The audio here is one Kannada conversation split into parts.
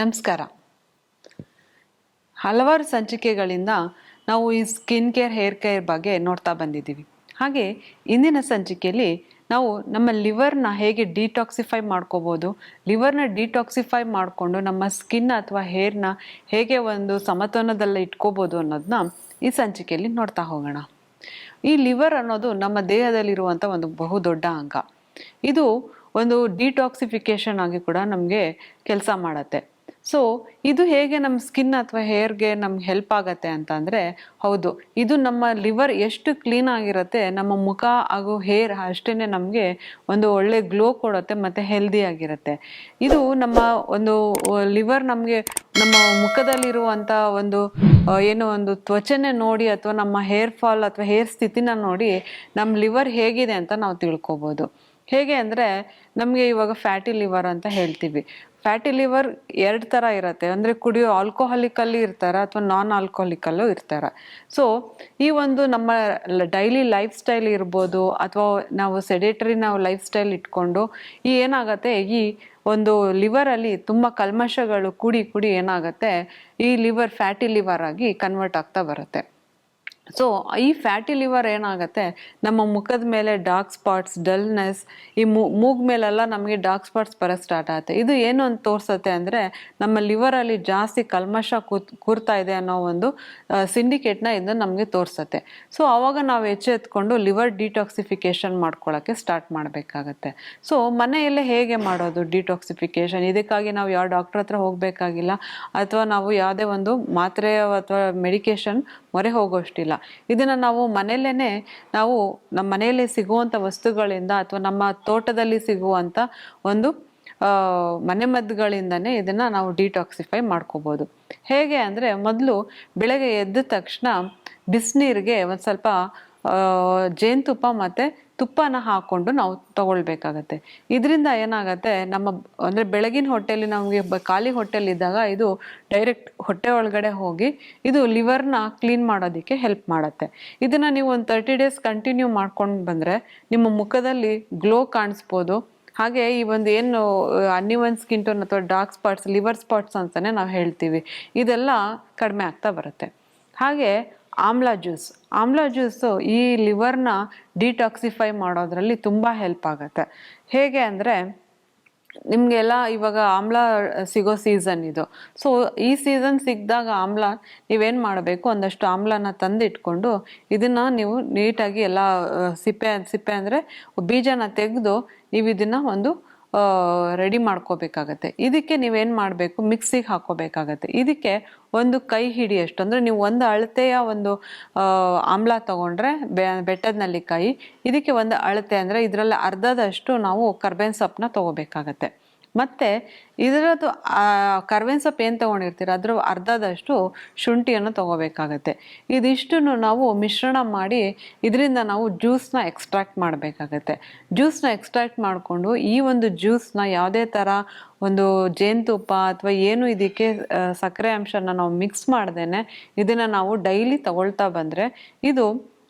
ನಮಸ್ಕಾರ. ಹಲವಾರು ಸಂಚಿಕೆಗಳಿಂದ ನಾವು ಈ ಸ್ಕಿನ್ ಕೇರ್, ಹೇರ್ ಕೇರ್ ಬಗ್ಗೆ ನೋಡ್ತಾ ಬಂದಿದ್ದೀವಿ. ಹಾಗೆ ಇಂದಿನ ಸಂಚಿಕೆಯಲ್ಲಿ ನಾವು ನಮ್ಮ ಲಿವರ್ನ ಹೇಗೆ ಡಿಟಾಕ್ಸಿಫೈ ಮಾಡ್ಕೋಬೋದು, ಲಿವರ್ನ ಡಿಟಾಕ್ಸಿಫೈ ಮಾಡಿಕೊಂಡು ನಮ್ಮ ಸ್ಕಿನ್ ಅಥವಾ ಹೇರ್ನ ಹೇಗೆ ಒಂದು ಸಮತೋಲನದಲ್ಲಿ ಇಟ್ಕೋಬೋದು ಅನ್ನೋದನ್ನ ಈ ಸಂಚಿಕೆಯಲ್ಲಿ ನೋಡ್ತಾ ಹೋಗೋಣ. ಈ ಲಿವರ್ ಅನ್ನೋದು ನಮ್ಮ ದೇಹದಲ್ಲಿರುವಂಥ ಒಂದು ಬಹುದೊಡ್ಡ ಅಂಗ. ಇದು ಒಂದು ಡಿಟಾಕ್ಸಿಫಿಕೇಶನ್ ಆಗಿ ಕೂಡ ನಮಗೆ ಕೆಲಸ ಮಾಡತ್ತೆ. ಸೊ ಇದು ಹೇಗೆ ನಮ್ಮ ಸ್ಕಿನ್ ಅಥವಾ ಹೇರ್ಗೆ ನಮ್ಗೆ ಹೆಲ್ಪ್ ಆಗತ್ತೆ ಅಂತ ಅಂದರೆ ಹೌದು, ಇದು ನಮ್ಮ ಲಿವರ್ ಎಷ್ಟು ಕ್ಲೀನ್ ಆಗಿರುತ್ತೆ, ನಮ್ಮ ಮುಖ ಹಾಗೂ ಹೇರ್ ಅಷ್ಟೇ ನಮಗೆ ಒಂದು ಒಳ್ಳೆ ಗ್ಲೋ ಕೊಡುತ್ತೆ ಮತ್ತು ಹೆಲ್ದಿ ಆಗಿರುತ್ತೆ. ಇದು ನಮ್ಮ ಒಂದು ಲಿವರ್ ನಮಗೆ ನಮ್ಮ ಮುಖದಲ್ಲಿರುವಂಥ ಒಂದು ಏನು ಒಂದು ತ್ವಚೆನೆ ನೋಡಿ ಅಥವಾ ನಮ್ಮ ಹೇರ್ ಫಾಲ್ ಅಥವಾ ಹೇರ್ ಸ್ಥಿತಿನ ನೋಡಿ ನಮ್ಮ ಲಿವರ್ ಹೇಗಿದೆ ಅಂತ ನಾವು ತಿಳ್ಕೊಬೋದು. ಹೇಗೆ ಅಂದರೆ, ನಮಗೆ ಇವಾಗ ಫ್ಯಾಟಿ ಲಿವರ್ ಅಂತ ಹೇಳ್ತೀವಿ. ಫ್ಯಾಟಿ ಲಿವರ್ ಎರಡು ಥರ ಇರುತ್ತೆ. ಅಂದರೆ ಕುಡಿಯೋ ಆಲ್ಕೋಹಾಲಿಕಲ್ಲಿ ಇರ್ತಾರೆ ಅಥವಾ ನಾನ್ ಆಲ್ಕೋಹಾಲಿಕಲ್ಲೂ ಇರ್ತಾರೆ. ಸೊ ಈ ಒಂದು ನಮ್ಮ ಡೈಲಿ ಲೈಫ್ ಸ್ಟೈಲ್ ಇರ್ಬೋದು ಅಥವಾ ನಾವು ಸೆಡೆಟರಿ ನಾವು ಲೈಫ್ ಸ್ಟೈಲ್ ಇಟ್ಕೊಂಡು ಈ ಏನಾಗುತ್ತೆ, ಈ ಒಂದು ಲಿವರಲ್ಲಿ ತುಂಬ ಕಲ್ಮಶಗಳು ಕೂಡಿ ಕೂಡಿ ಏನಾಗುತ್ತೆ, ಈ ಲಿವರ್ ಫ್ಯಾಟಿ ಲಿವರ್ ಆಗಿ ಕನ್ವರ್ಟ್ ಆಗ್ತಾ ಬರುತ್ತೆ. ಸೊ ಈ ಫ್ಯಾಟಿ ಲಿವರ್ ಏನಾಗುತ್ತೆ? ನಮ್ಮ ಮುಖದ ಮೇಲೆ ಡಾರ್ಕ್ ಸ್ಪಾಟ್ಸ್ ಡಲ್ನೆಸ್ ಈ ಮೂಗ್ ಮೇಲೆಲ್ಲ ನಮಗೆ ಡಾರ್ಕ್ ಸ್ಪಾಟ್ಸ್ ಬರೋ ಸ್ಟಾರ್ಟ್ ಆಗುತ್ತೆ. ಇದು ಏನು ಅಂತ ತೋರಿಸುತ್ತೆ ಅಂದರೆ, ನಮ್ಮ ಲಿವರಲ್ಲಿ ಜಾಸ್ತಿ ಕಲ್ಮಶ ಕೂತ್, ಕೂರ್ತಾ ಇದೆ ಅನ್ನೋ ಒಂದು ಸಿಂಡಿಕೇಟ್ನ ಇದು ನಮಗೆ ತೋರಿಸುತ್ತೆ. ಸೊ ಆವಾಗ ನಾವು ಎಚ್ಚೆತ್ಕೊಂಡು ಲಿವರ್ ಡಿಟಾಕ್ಸಿಫಿಕೇಷನ್ ಮಾಡ್ಕೊಳ್ಳೋಕ್ಕೆ ಸ್ಟಾರ್ಟ್ ಮಾಡಬೇಕಾಗತ್ತೆ. ಸೊ ಮನೆಯಲ್ಲೇ ಹೇಗೆ ಮಾಡೋದು ಡಿಟಾಕ್ಸಿಫಿಕೇಷನ್ ಇದಕ್ಕಾಗಿ ನಾವು ಯಾವ ಡಾಕ್ಟ್ರ್ ಹತ್ರ ಹೋಗಬೇಕಾಗಿಲ್ಲ? ಅಥವಾ ನಾವು ಯಾವುದೇ ಒಂದು ಮಾತ್ರೆ ಅಥವಾ ಮೆಡಿಕೇಶನ್ ಮೊರೆ ಹೋಗೋಷ್ಟಿಲ್ಲ. ಇದನ್ನು ನಾವು ಮನೆಯಲ್ಲೇ ನಾವು ನಮ್ಮ ಮನೆಯಲ್ಲಿ ಸಿಗುವಂಥ ವಸ್ತುಗಳಿಂದ ಅಥವಾ ನಮ್ಮ ತೋಟದಲ್ಲಿ ಸಿಗುವಂಥ ಒಂದು ಮನೆ ಮನೆಮದ್ದುಗಳಿಂದನೇ ಇದನ್ನು ನಾವು ಡಿಟಾಕ್ಸಿಫೈ ಮಾಡ್ಕೋಬೋದು. ಹೇಗೆ ಅಂದರೆ ಮೊದಲು ಬೆಳಗ್ಗೆ ಎದ್ದ ತಕ್ಷಣ ಬಿಸಿನೀರಿಗೆ ಒಂದು ಸ್ವಲ್ಪ ಜೇನುತುಪ್ಪ ಮತ್ತು ತುಪ್ಪನ ಹಾಕ್ಕೊಂಡು ನಾವು ತಗೊಳ್ಬೇಕಾಗತ್ತೆ. ಇದರಿಂದ ಏನಾಗತ್ತೆ, ನಮ್ಮ ಅಂದರೆ ಬೆಳಗಿನ ಹೊಟ್ಟೆಲಿ ನಮಗೆ ಖಾಲಿ ಖಾಲಿ ಹೊಟ್ಟೆಲಿದ್ದಾಗ ಇದು ಡೈರೆಕ್ಟ್ ಹೊಟ್ಟೆ ಒಳಗಡೆ ಹೋಗಿ ಇದು ಲಿವರ್ನ ಕ್ಲೀನ್ ಮಾಡೋದಕ್ಕೆ ಹೆಲ್ಪ್ ಮಾಡುತ್ತೆ. ಇದನ್ನು ನೀವು ಒಂದು ತರ್ಟಿ ಡೇಸ್ ಕಂಟಿನ್ಯೂ ಮಾಡ್ಕೊಂಡು ಬಂದರೆ ನಿಮ್ಮ ಮುಖದಲ್ಲಿ ಗ್ಲೋ ಕಾಣಿಸ್ಬೋದು. ಹಾಗೆ ಈ ಒಂದು ಏನು ಅನ್ನಿವನ್ ಸ್ಕಿನ್ ಟೋನ್ ಅಥವಾ ಡಾರ್ಕ್ ಸ್ಪಾಟ್ಸ್ ಲಿವರ್ ಸ್ಪಾಟ್ಸ್ ಅಂತಲೇ ನಾವು ಹೇಳ್ತೀವಿ. ಇದೆಲ್ಲ ಕಡಿಮೆ ಆಗ್ತಾ ಬರುತ್ತೆ. ಹಾಗೆ ಆಮ್ಲ ಜ್ಯೂಸ್. ಆಮ್ಲ ಜ್ಯೂಸು ಈ ಲಿವರ್ನ ಡಿಟಾಕ್ಸಿಫೈ ಮಾಡೋದ್ರಲ್ಲಿ ತುಂಬ ಹೆಲ್ಪ್ ಆಗುತ್ತೆ. ಹೇಗೆ ಅಂದರೆ ನಿಮಗೆಲ್ಲ ಇವಾಗ ಆಮ್ಲ ಸಿಗೋ ಸೀಸನ್ ಇದು. ಸೊ ಈ ಸೀಸನ್ ಸಿಕ್ಕಿದಾಗ ಆಮ್ಲ ನೀವೇನು ಮಾಡಬೇಕು? ಒಂದಷ್ಟು ಆಮ್ಲನ ತಂದಿಟ್ಕೊಂಡು ಇದನ್ನು ನೀವು ನೀಟಾಗಿ ಎಲ್ಲ, ಸಿಪ್ಪೆ ಸಿಪ್ಪೆ ಅಂದರೆ ಬೀಜನ ತೆಗೆದು ನೀವು ಇದನ್ನು ಒಂದು ರೆಡಿ ಮಾಡ್ಕೋಬೇಕಾಗತ್ತೆ. ಇದಕ್ಕೆ ನೀವೇನು ಮಾಡಬೇಕು? ಮಿಕ್ಸಿಗೆ ಹಾಕೋಬೇಕಾಗತ್ತೆ. ಇದಕ್ಕೆ ಒಂದು ಕೈ ಹಿಡಿಯಷ್ಟು ಅಂದರೆ ನೀವು ಒಂದು ಅಳತೆಯ ಒಂದು ಆಮ್ಲ ತಗೊಂಡ್ರೆ ಬೆ ನಲ್ಲಿಕಾಯಿ ಇದಕ್ಕೆ ಒಂದು ಅಳತೆ ಅಂದರೆ ಇದರಲ್ಲಿ ಅರ್ಧದಷ್ಟು ನಾವು ಕರ್ಬೇವಿನ ಸೊಪ್ಪನ್ನ ತಗೋಬೇಕಾಗತ್ತೆ. ಮತ್ತು ಇದರದ್ದು ಕರ್ಬೇವಿನ ಸೊಪ್ಪು ಏನು ತೊಗೊಂಡಿರ್ತೀರ? ಅದ್ರ ಅರ್ಧದಷ್ಟು ಶುಂಠಿಯನ್ನು ತೊಗೋಬೇಕಾಗತ್ತೆ. ಇದಿಷ್ಟನ್ನು ನಾವು ಮಿಶ್ರಣ ಮಾಡಿ ಇದರಿಂದ ನಾವು ಜ್ಯೂಸ್ನ ಎಕ್ಸ್ಟ್ರಾಕ್ಟ್ ಮಾಡಬೇಕಾಗತ್ತೆ. ಜ್ಯೂಸ್ನ ಎಕ್ಸ್ಟ್ರಾಕ್ಟ್ ಮಾಡಿಕೊಂಡು ಈ ಒಂದು ಜ್ಯೂಸ್ನ ಯಾವುದೇ ಥರ ಒಂದು ಜೇನುತುಪ್ಪ ಅಥವಾ ಏನು ಇದಕ್ಕೆ ಸಕ್ಕರೆ ಅಂಶನ ನಾವು ಮಿಕ್ಸ್ ಮಾಡ್ದೇನೆ ಇದನ್ನು ನಾವು ಡೈಲಿ ತಗೊಳ್ತಾ ಬಂದರೆ ಇದು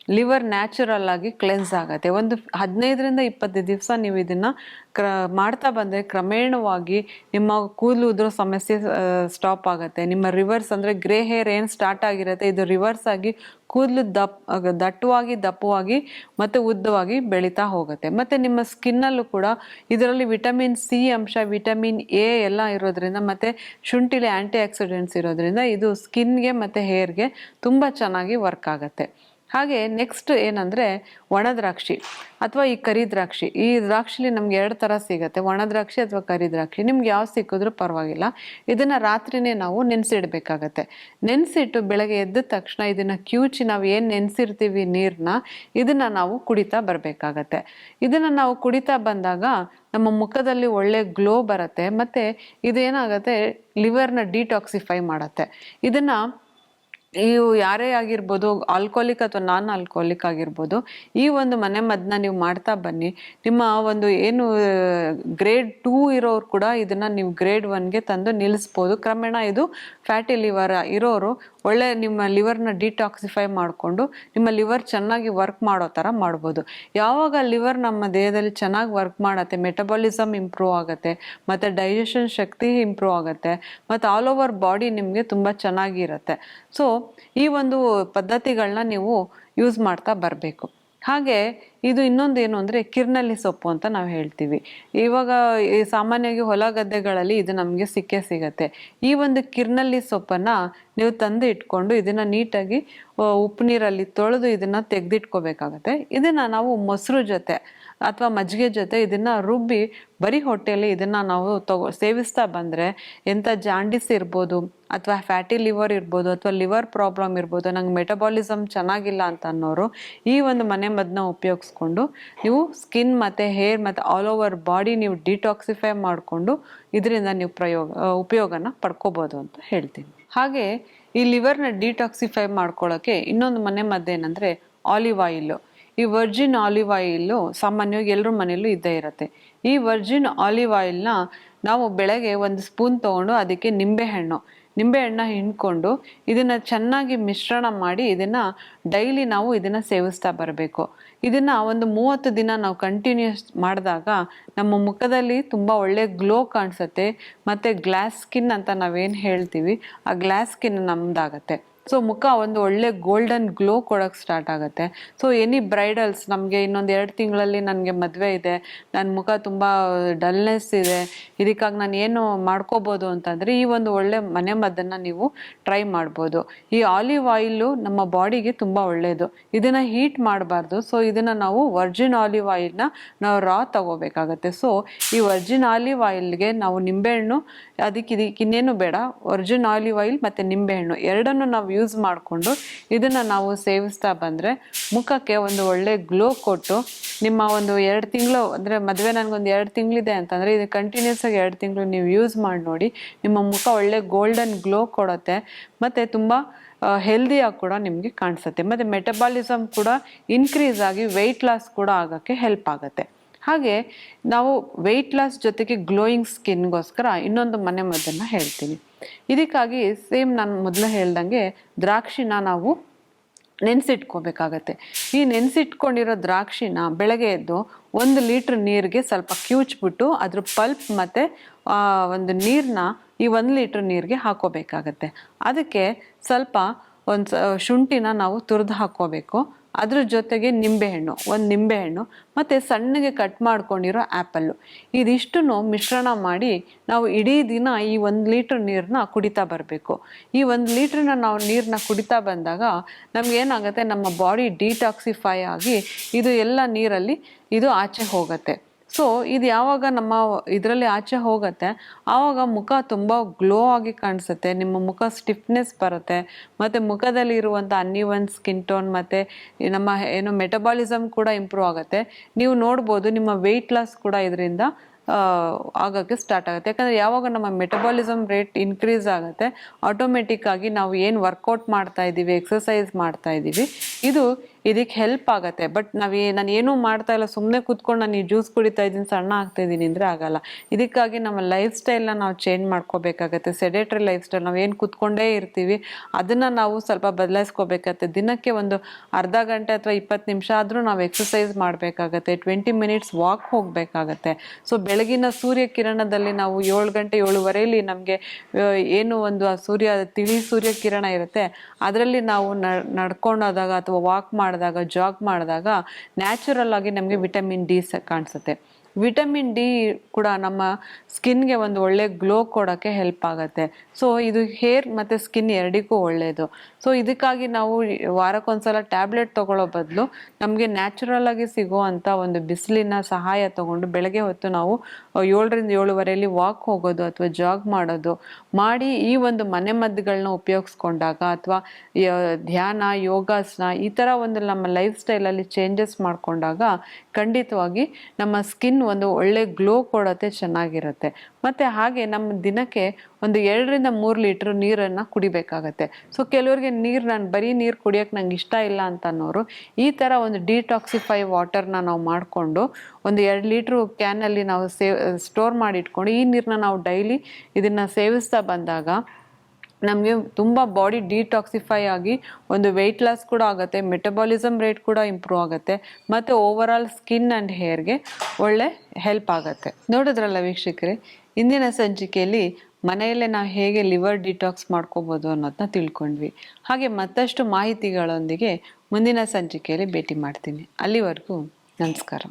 ಲಿವರ್ ನ್ಯಾಚುರಲ್ ಆಗಿ ಕ್ಲೆನ್ಸ್ ಆಗುತ್ತೆ. ಒಂದು ಹದಿನೈದರಿಂದ ಇಪ್ಪತ್ತು ದಿವಸ ನೀವು ಇದನ್ನು ಕ್ರ, ಮಾಡ್ತಾ ಬಂದರೆ ಕ್ರಮೇಣವಾಗಿ ನಿಮ್ಮ ಕೂದಲು ಉದುರೋ ಸಮಸ್ಯೆ ಸ್ಟಾಪ್ ಆಗುತ್ತೆ. ನಿಮ್ಮ ರಿವರ್ಸ್ ಅಂದರೆ ಗ್ರೇ ಹೇರ್ ಏನು ಸ್ಟಾರ್ಟ್ ಆಗಿರುತ್ತೆ, ಇದು ರಿವರ್ಸ್ ಆಗಿ ಕೂದಲು ದಪ್ಪ ದಟ್ಟವಾಗಿ, ದಪ್ಪವಾಗಿ ಮತ್ತು ಉದ್ದವಾಗಿ ಬೆಳೀತಾ ಹೋಗುತ್ತೆ. ಮತ್ತು ನಿಮ್ಮ ಸ್ಕಿನ್ನಲ್ಲೂ ಕೂಡ ಇದರಲ್ಲಿ ವಿಟಮಿನ್ ಸಿ ಅಂಶ, ವಿಟಮಿನ್ ಎ ಎಲ್ಲ ಇರೋದ್ರಿಂದ ಮತ್ತು ಶುಂಠಿಲಿ ಆ್ಯಂಟಿ ಆಕ್ಸಿಡೆಂಟ್ಸ್ ಇರೋದ್ರಿಂದ ಇದು ಸ್ಕಿನ್ಗೆ ಮತ್ತು ಹೇರ್ಗೆ ತುಂಬ ಚೆನ್ನಾಗಿ ವರ್ಕ್ ಆಗುತ್ತೆ. ಹಾಗೆ ನೆಕ್ಸ್ಟ್ ಏನಂದರೆ ಒಣ ದ್ರಾಕ್ಷಿ ಅಥವಾ ಈ ಕರಿ ದ್ರಾಕ್ಷಿ. ಈ ದ್ರಾಕ್ಷಿಲಿ ನಮ್ಗೆ ಎರಡು ಥರ ಸಿಗುತ್ತೆ. ಒಣ ದ್ರಾಕ್ಷಿ ಅಥವಾ ಕರಿ ದ್ರಾಕ್ಷಿ. ನಿಮ್ಗೆ ಯಾವ್ದು ಸಿಕ್ಕಿದ್ರೂ ಪರವಾಗಿಲ್ಲ. ಇದನ್ನು ರಾತ್ರಿನೇ ನಾವು ನೆನೆಸಿಡ್ಬೇಕಾಗತ್ತೆ. ನೆನೆಸಿಟ್ಟು ಬೆಳಗ್ಗೆ ಎದ್ದ ತಕ್ಷಣ ಇದನ್ನು ಕ್ಯೂಚಿ ನಾವು ಏನು ನೆನೆಸಿರ್ತೀವಿ ನೀರನ್ನ ಇದನ್ನು ನಾವು ಕುಡಿತಾ ಬರಬೇಕಾಗತ್ತೆ. ಇದನ್ನು ನಾವು ಕುಡಿತಾ ಬಂದಾಗ ನಮ್ಮ ಮುಖದಲ್ಲಿ ಒಳ್ಳೆ ಗ್ಲೋ ಬರುತ್ತೆ. ಮತ್ತು ಇದೇನಾಗುತ್ತೆ ಲಿವರ್ನ ಡಿಟಾಕ್ಸಿಫೈ ಮಾಡುತ್ತೆ. ಇದನ್ನು ಇವು ಯಾರೇ ಆಗಿರ್ಬೋದು ಆಲ್ಕೋಲಿಕ್ ಅಥವಾ ನಾನ್ ಆಲ್ಕೋಲಿಕ್ ಆಗಿರ್ಬೋದು, ಈ ಒಂದು ಮನೆ ಮದ್ದನ್ನ ನೀವು ಮಾಡ್ತಾ ಬನ್ನಿ. ನಿಮ್ಮ ಒಂದು ಏನು ಗ್ರೇಡ್ ಟೂ ಇರೋರು ಕೂಡ ಇದನ್ನು ನೀವು ಗ್ರೇಡ್ ಒನ್ಗೆ ತಂದು ನಿಲ್ಲಿಸ್ಬೋದು ಕ್ರಮೇಣ ಇದು ಫ್ಯಾಟಿ ಲಿವರ್ ಇರೋರು ಒಳ್ಳೆ ನಿಮ್ಮ ಲಿವರ್ನ ಡಿಟಾಕ್ಸಿಫೈ ಮಾಡಿಕೊಂಡು ನಿಮ್ಮ ಲಿವರ್ ಚೆನ್ನಾಗಿ ವರ್ಕ್ ಮಾಡೋ ಥರ ಮಾಡ್ಬೋದು. ಯಾವಾಗ ಲಿವರ್ ನಮ್ಮ ದೇಹದಲ್ಲಿ ಚೆನ್ನಾಗಿ ವರ್ಕ್ ಮಾಡತ್ತೆ ಮೆಟಬಾಲಿಸಮ್ ಇಂಪ್ರೂವ್ ಆಗುತ್ತೆ, ಮತ್ತು ಡೈಜೆಷನ್ ಶಕ್ತಿ ಇಂಪ್ರೂವ್ ಆಗುತ್ತೆ, ಮತ್ತು ಆಲ್ ಓವರ್ ಬಾಡಿ ನಿಮಗೆ ತುಂಬ ಚೆನ್ನಾಗಿರುತ್ತೆ ಸೊ ಈ ಒಂದು ಪದ್ಧತಿಗಳನ್ನ ನೀವು ಯೂಸ್ ಮಾಡ್ತಾ ಬರಬೇಕು. ಹಾಗೆ ಇದು ಇನ್ನೊಂದು ಏನು ಅಂದರೆ ಕಿರ್ನಲ್ಲಿ ಸೊಪ್ಪು ಅಂತ ನಾವು ಹೇಳ್ತೀವಿ. ಇವಾಗ ಸಾಮಾನ್ಯವಾಗಿ ಹೊಲ ಗದ್ದೆಗಳಲ್ಲಿ ಇದು ನಮಗೆ ಸಿಕ್ಕೇ ಸಿಗತ್ತೆ. ಈ ಒಂದು ಕಿರ್ನಲ್ಲಿ ಸೊಪ್ಪನ್ನು ನೀವು ತಂದು ಇಟ್ಕೊಂಡು ಇದನ್ನು ನೀಟಾಗಿ ಉಪ್ಪು ನೀರಲ್ಲಿ ತೊಳೆದು ಇದನ್ನು ತೆಗೆದಿಟ್ಕೋಬೇಕಾಗತ್ತೆ. ಇದನ್ನು ನಾವು ಮೊಸರು ಜೊತೆ ಅಥವಾ ಮಜ್ಜಿಗೆ ಜೊತೆ ಇದನ್ನು ರುಬ್ಬಿ ಬರೀ ಹೊಟ್ಟೆಯಲ್ಲಿ ಇದನ್ನು ನಾವು ತಗೋ, ಸೇವಿಸ್ತಾ ಬಂದರೆ ಎಂಥ ಜಾಂಡಿಸ್ ಇರ್ಬೋದು ಅಥವಾ ಫ್ಯಾಟಿ ಲಿವರ್ ಇರ್ಬೋದು ಅಥವಾ ಲಿವರ್ ಪ್ರಾಬ್ಲಮ್ ಇರ್ಬೋದು, ನಂಗೆ ಮೆಟಬಾಲಿಸಮ್ ಚೆನ್ನಾಗಿಲ್ಲ ಅಂತ ಅನ್ನೋರು ಈ ಒಂದು ಮನೆ ಮದ್ದನ್ನ ಉಪಯೋಗಿಸ್ಕೊಂಡು ನೀವು ಸ್ಕಿನ್ ಮತ್ತು ಹೇರ್ ಮತ್ತು ಆಲ್ ಓವರ್ ಬಾಡಿ ನೀವು ಡಿಟಾಕ್ಸಿಫೈ ಮಾಡಿಕೊಂಡು ಇದರಿಂದ ನೀವು ಪ್ರಯೋಗ ಉಪಯೋಗನ ಪಡ್ಕೋಬೋದು ಅಂತ ಹೇಳ್ತೀನಿ. ಹಾಗೆ ಈ ಲಿವರ್ನ ಡಿಟಾಕ್ಸಿಫೈ ಮಾಡ್ಕೊಳ್ಳೋಕ್ಕೆ ಇನ್ನೊಂದು ಮನೆ ಮದ್ದೇನೆಂದರೆ ಆಲಿವ್ ಆಯಿಲು ಈ ವರ್ಜಿನ್ ಆಲಿವ್ ಆಯಿಲು ಸಾಮಾನ್ಯವಾಗಿ ಎಲ್ಲರ ಮನೆಯಲ್ಲೂ ಇದ್ದೇ ಇರುತ್ತೆ. ಈ ವರ್ಜಿನ್ ಆಲಿವ್ ಆಯಿಲ್ನ ನಾವು ಬೆಳಗ್ಗೆ ಒಂದು ಸ್ಪೂನ್ ತೊಗೊಂಡು ಅದಕ್ಕೆ ನಿಂಬೆಹಣ್ಣು ನಿಂಬೆಹಣ್ಣ ಹಿಂಡ್ಕೊಂಡು ಇದನ್ನು ಚೆನ್ನಾಗಿ ಮಿಶ್ರಣ ಮಾಡಿ ಇದನ್ನು ಡೈಲಿ ನಾವು ಇದನ್ನು ಸೇವಿಸ್ತಾ ಬರಬೇಕು. ಇದನ್ನು ಒಂದು ಮೂವತ್ತು ದಿನ ನಾವು ಕಂಟಿನ್ಯೂಸ್ ಮಾಡಿದಾಗ ನಮ್ಮ ಮುಖದಲ್ಲಿ ತುಂಬ ಒಳ್ಳೆ ಗ್ಲೋ ಕಾಣಿಸುತ್ತೆ. ಮತ್ತು ಗ್ಲಾಸ್ ಸ್ಕಿನ್ ಅಂತ ನಾವೇನು ಹೇಳ್ತೀವಿ, ಆ ಗ್ಲಾಸ್ ಸ್ಕಿನ್ ನಮ್ದಾಗತ್ತೆ. ಸೊ ಮುಖ ಒಂದು ಒಳ್ಳೆ ಗೋಲ್ಡನ್ ಗ್ಲೋ ಕೊಡೋಕ್ಕೆ ಸ್ಟಾರ್ಟ್ ಆಗುತ್ತೆ. ಸೊ ಎನಿ ಬ್ರೈಡಲ್ಸ್ ನಮಗೆ ಇನ್ನೊಂದು ಎರಡು ತಿಂಗಳಲ್ಲಿ ನನಗೆ ಮದುವೆ ಇದೆ. ನನ್ನ ಮುಖ ತುಂಬ ಡಲ್ನೆಸ್ ಇದೆ. ಇದಕ್ಕಾಗಿ ನಾನು ಏನು ಮಾಡ್ಕೋಬೋದು ಅಂತಂದರೆ ಈ ಒಂದು ಒಳ್ಳೆ ಮನೆ ಮದ್ದನ್ನು ನೀವು ಟ್ರೈ ಮಾಡ್ಬೋದು. ಈ ಆಲಿವ್ ಆಯಿಲು ನಮ್ಮ ಬಾಡಿಗೆ ತುಂಬ ಒಳ್ಳೆಯದು ಇದನ್ನು ಹೀಟ್ ಮಾಡಬಾರ್ದು. ಸೊ ಇದನ್ನು ನಾವು ವರ್ಜಿನ್ ಆಲಿವ್ ಆಯಿಲ್ನ ನಾವು ರಾ ತಗೋಬೇಕಾಗತ್ತೆ. ಸೊ ಈ ವರ್ಜಿನ್ ಆಲಿವ್ ಆಯಿಲ್ಗೆ ನಾವು ನಿಂಬೆಹಣ್ಣು ಅದಕ್ಕೆ ಇದಕ್ಕೆ ಬೇಡ ವರ್ಜಿನ್ ಆಲಿವ್ ಆಯಿಲ್ ಮತ್ತು ನಿಂಬೆಹಣ್ಣು. ಎರಡನ್ನು ನಾವು ಯೂಸ್ ಮಾಡಿಕೊಂಡು ಇದನ್ನು ನಾವು ಸೇವಿಸ್ತಾ ಬಂದರೆ ಮುಖಕ್ಕೆ ಒಂದು ಒಳ್ಳೆ ಗ್ಲೋ ಕೊಟ್ಟು ನಿಮ್ಮ ಒಂದು ಎರಡು ತಿಂಗಳು, ಅಂದರೆ ಮದುವೆ ನನಗೊಂದು ಎರಡು ತಿಂಗಳಿದೆ ಅಂತಂದರೆ ಇದು ಕಂಟಿನ್ಯೂಸ್ ಆಗಿ ಎರಡು ತಿಂಗಳು ನೀವು ಯೂಸ್ ಮಾಡಿ ನೋಡಿ ನಿಮ್ಮ ಮುಖ ಒಳ್ಳೆ ಗೋಲ್ಡನ್ ಗ್ಲೋ ಕೊಡುತ್ತೆ. ಮತ್ತು ತುಂಬ ಹೆಲ್ದಿಯಾಗಿ ಕೂಡ ನಿಮಗೆ ಕಾಣಿಸುತ್ತೆ. ಮತ್ತು ಮೆಟಬಾಲಿಸಮ್ ಕೂಡ ಇನ್ಕ್ರೀಸ್ ಆಗಿ ವೆಯ್ಟ್ ಲಾಸ್ ಕೂಡ ಆಗೋಕ್ಕೆ ಹೆಲ್ಪ್ ಆಗುತ್ತೆ. ಹಾಗೆ ನಾವು ವೆಯ್ಟ್ ಲಾಸ್ ಜೊತೆಗೆ ಗ್ಲೋಯಿಂಗ್ ಸ್ಕಿನ್ಗೋಸ್ಕರ ಇನ್ನೊಂದು ಮನೆ ಮದ್ದನ್ನು ಹೇಳ್ತೀನಿ. ಇದಕ್ಕಾಗಿ ಸೇಮ್ ನಾನು ಮೊದಲು ಹೇಳ್ದಂಗೆ ದ್ರಾಕ್ಷಿನ ನಾವು ನೆನೆಸಿಟ್ಕೋಬೇಕಾಗತ್ತೆ. ಈ ನೆನೆಸಿಟ್ಕೊಂಡಿರೋ ದ್ರಾಕ್ಷಿನ ಬೆಳಗ್ಗೆ ಎದ್ದು ಒಂದು ಲೀಟ್ರ್ ನೀರಿಗೆ ಸ್ವಲ್ಪ ಕಿವುಚ್ಬಿಟ್ಟು ಅದ್ರ ಪಲ್ಪ್ ಮತ್ತು ಒಂದು ನೀರನ್ನ ಈ ಒಂದು ಲೀಟ್ರ್ ನೀರಿಗೆ ಹಾಕೋಬೇಕಾಗತ್ತೆ. ಅದಕ್ಕೆ ಸ್ವಲ್ಪ ಒಂದು ಶುಂಠಿನ ನಾವು ತುರಿದು ಹಾಕ್ಕೋಬೇಕು ಅದ್ರ ಜೊತೆಗೆ ನಿಂಬೆಹಣ್ಣು, ಒಂದು ನಿಂಬೆಹಣ್ಣು ಮತ್ತು ಸಣ್ಣಗೆ ಕಟ್ ಮಾಡ್ಕೊಂಡಿರೋ ಆ್ಯಪಲ್ಲು ಇದಿಷ್ಟನ್ನು ಮಿಶ್ರಣ ಮಾಡಿ ನಾವು ಇಡೀ ದಿನ ಈ ಒಂದು ಲೀಟ್ರ್ ನೀರನ್ನ ಕುಡಿತಾ ಬರಬೇಕು. ಈ ಒಂದು ಲೀಟ್ರನ್ನ ನಾವು ನೀರನ್ನ ಕುಡಿತಾ ಬಂದಾಗ ನಮಗೇನಾಗುತ್ತೆ, ನಮ್ಮ ಬಾಡಿ ಡಿಟಾಕ್ಸಿಫೈ ಆಗಿ ಇದು ಎಲ್ಲ ನೀರಲ್ಲಿ ಇದು ಆಚೆ ಹೋಗುತ್ತೆ. ಸೊ ಇದು ಯಾವಾಗ ನಮ್ಮ ಇದರಲ್ಲಿ ಆಚೆ ಹೋಗುತ್ತೆ, ಆವಾಗ ಮುಖ ತುಂಬ ಗ್ಲೋ ಆಗಿ ಕಾಣಿಸುತ್ತೆ, ನಿಮ್ಮ ಮುಖ ಸ್ಟಿಫ್ನೆಸ್ ಬರುತ್ತೆ, ಮತ್ತು ಮುಖದಲ್ಲಿ ಇರುವಂಥ ಅನ್ನಿವನ್ ಸ್ಕಿನ್ ಟೋನ್ ಮತ್ತು ನಮ್ಮ ಏನು ಮೆಟಬಾಲಿಸಮ್ ಕೂಡ ಇಂಪ್ರೂವ್ ಆಗುತ್ತೆ. ನೀವು ನೋಡ್ಬೋದು ನಿಮ್ಮ ವೆಯ್ಟ್ ಲಾಸ್ ಕೂಡ ಇದರಿಂದ ಆಗೋಕ್ಕೆ ಸ್ಟಾರ್ಟ್ ಆಗುತ್ತೆ. ಯಾಕಂದರೆ ಯಾವಾಗ ನಮ್ಮ ಮೆಟಬಾಲಿಸಮ್ ರೇಟ್ ಇನ್ಕ್ರೀಸ್ ಆಗುತ್ತೆ ಆಟೋಮೆಟಿಕ್ಕಾಗಿ ನಾವು ಏನು ವರ್ಕೌಟ್ ಮಾಡ್ತಾ ಇದ್ದೀವಿ ಎಕ್ಸಸೈಸ್ ಮಾಡ್ತಾ ಇದ್ದೀವಿ ಇದು ಇದಕ್ಕೆ ಹೆಲ್ಪ್ ಆಗುತ್ತೆ. ಬಟ್ ನಾವು, ನಾನು ಏನೂ ಮಾಡ್ತಾ ಇಲ್ಲ ಸುಮ್ಮನೆ ಕೂತ್ಕೊಂಡು ನಾನು ಈ ಜ್ಯೂಸ್ ಕುಡಿತಾ ಇದ್ದೀನಿ, ಸಣ್ಣ ಆಗ್ತಾ ಇದ್ದೀನಿ ಅಂದರೆ ಆಗಲ್ಲ. ಇದಕ್ಕಾಗಿ ನಮ್ಮ ಲೈಫ್ ಸ್ಟೈಲ್ನ ನಾವು ಚೇಂಜ್ ಮಾಡ್ಕೋಬೇಕಾಗತ್ತೆ. ಸೆಡೆಟ್ರಿ ಲೈಫ್ ಸ್ಟೈಲ್ ನಾವು ಏನು ಕೂತ್ಕೊಂಡೇ ಇರ್ತೀವಿ, ಅದನ್ನು ನಾವು ಸ್ವಲ್ಪ ಬದಲಾಯಿಸ್ಕೋಬೇಕಾಗತ್ತೆ. ದಿನಕ್ಕೆ ಒಂದು ಅರ್ಧ ಗಂಟೆ ಅಥವಾ ಇಪ್ಪತ್ತು ನಿಮಿಷ ಆದರೂ ನಾವು ಎಕ್ಸಸೈಸ್ ಮಾಡಬೇಕಾಗತ್ತೆ. ಟ್ವೆಂಟಿ ಮಿನಿಟ್ಸ್ ವಾಕ್ ಹೋಗಬೇಕಾಗತ್ತೆ. ಸೊ ಬೆಳಗಿನ ಸೂರ್ಯ ಕಿರಣದಲ್ಲಿ ನಾವು ಏಳು ಗಂಟೆ, ಏಳುವರೆಯಲ್ಲಿ ನಮಗೆ ಏನು ಒಂದು ಆ ಸೂರ್ಯ, ತಿಳಿ ಸೂರ್ಯ ಕಿರಣ ಇರುತ್ತೆ, ಅದರಲ್ಲಿ ನಾವು ನಡ್ಕೊಂಡೋದಾಗ ಅಥವಾ ವಾಕ್ ಮಾಡಿದಾಗ ಜಾಗ್ ಮಾಡಿದಾಗ ನ್ಯಾಚುರಲ್ ಆಗಿ ನಮಗೆ ವಿಟಮಿನ್ ಡಿ ಸ ಕಾಣಿಸುತ್ತೆ. ವಿಟಮಿನ್ ಡಿ ಕೂಡ ನಮ್ಮ ಸ್ಕಿನ್ಗೆ ಒಂದು ಒಳ್ಳೆ ಗ್ಲೋ ಕೊಡೋಕ್ಕೆ ಹೆಲ್ಪ್ ಆಗುತ್ತೆ. ಸೊ ಇದು ಹೇರ್ ಮತ್ತು ಸ್ಕಿನ್ ಎರಡಕ್ಕೂ ಒಳ್ಳೆಯದು ಸೊ ಇದಕ್ಕಾಗಿ ನಾವು ವಾರಕ್ಕೊಂದ್ಸಲ ಟ್ಯಾಬ್ಲೆಟ್ ತೊಗೊಳ್ಳೋ ಬದಲು ನಮಗೆ ನ್ಯಾಚುರಲ್ ಆಗಿ ಸಿಗುವಂಥ ಒಂದು ಬಿಸಿಲಿನ ಸಹಾಯ ತಗೊಂಡು ಬೆಳಗ್ಗೆ ಹೊತ್ತು ನಾವು ಏಳರಿಂದ ಏಳುವರೆಯಲ್ಲಿ ವಾಕ್ ಹೋಗೋದು ಅಥವಾ ಜಾಗ್ ಮಾಡೋದು ಮಾಡಿ ಈ ಒಂದು ಮನೆ ಮದ್ದುಗಳನ್ನ ಉಪಯೋಗಿಸ್ಕೊಂಡಾಗ ಅಥವಾ ಧ್ಯಾನ, ಯೋಗಾಸನ ಈ ಥರ ಒಂದು ನಮ್ಮ ಲೈಫ್ ಸ್ಟೈಲಲ್ಲಿ ಚೇಂಜಸ್ ಮಾಡಿಕೊಂಡಾಗ ಖಂಡಿತವಾಗಿ ನಮ್ಮ ಸ್ಕಿನ್ ಒಂದು ಒಳ್ಳೆ ಗ್ಲೋ ಕೊಡತ್ತೆ ಚೆನ್ನಾಗಿರುತ್ತೆ. ಮತ್ತು ಹಾಗೆ ನಮ್ಮ ದಿನಕ್ಕೆ ಒಂದು ಎರಡರಿಂದ ಮೂರು ಲೀಟ್ರ್ ನೀರನ್ನು ಕುಡಿಬೇಕಾಗತ್ತೆ. ಸೊ ಕೆಲವರಿಗೆ ನೀರು ನಾನು ಬರೀ ನೀರು ಕುಡಿಯೋಕ್ಕೆ ನಂಗೆ ಇಷ್ಟ ಇಲ್ಲ ಅಂತ ಅನ್ನೋರು ಈ ಥರ ಒಂದು ಡಿಟಾಕ್ಸಿಫೈ ವಾಟರ್ನ ನಾವು ಮಾಡಿಕೊಂಡು ಒಂದು ಎರಡು ಲೀಟ್ರು ಕ್ಯಾನಲ್ಲಿ ನಾವು ಸೇವ್ ಸ್ಟೋರ್ ಮಾಡಿ ಇಟ್ಕೊಂಡು ಈ ನೀರನ್ನ ನಾವು ಡೈಲಿ ಇದನ್ನು ಸೇವಿಸ್ತಾ ಬಂದಾಗ ನಮಗೆ ತುಂಬ ಬಾಡಿ ಡಿಟಾಕ್ಸಿಫೈ ಆಗಿ ಒಂದು ವೆಯ್ಟ್ ಲಾಸ್ ಕೂಡ ಆಗುತ್ತೆ ಮೆಟಬಾಲಿಸಮ್ ರೇಟ್ ಕೂಡ ಇಂಪ್ರೂವ್ ಆಗುತ್ತೆ, ಮತ್ತು ಓವರ್ ಆಲ್ ಸ್ಕಿನ್ ಆ್ಯಂಡ್ ಹೇರ್ಗೆ ಒಳ್ಳೆ ಹೆಲ್ಪ್ ಆಗುತ್ತೆ. ನೋಡಿದ್ರಲ್ಲ ವೀಕ್ಷಕರೆ, ಇಂದಿನ ಸಂಚಿಕೆಯಲ್ಲಿ ಮನೆಯಲ್ಲೇ ನಾವು ಹೇಗೆ ಲಿವರ್ ಡಿಟಾಕ್ಸ್ ಮಾಡ್ಕೋಬೋದು ಅನ್ನೋದನ್ನ ತಿಳ್ಕೊಂಡ್ವಿ. ಹಾಗೆ ಮತ್ತಷ್ಟು ಮಾಹಿತಿಗಳೊಂದಿಗೆ ಮುಂದಿನ ಸಂಚಿಕೆಯಲ್ಲಿ ಭೇಟಿ ಮಾಡ್ತೀನಿ. ಅಲ್ಲಿವರೆಗೂ ನಮಸ್ಕಾರ.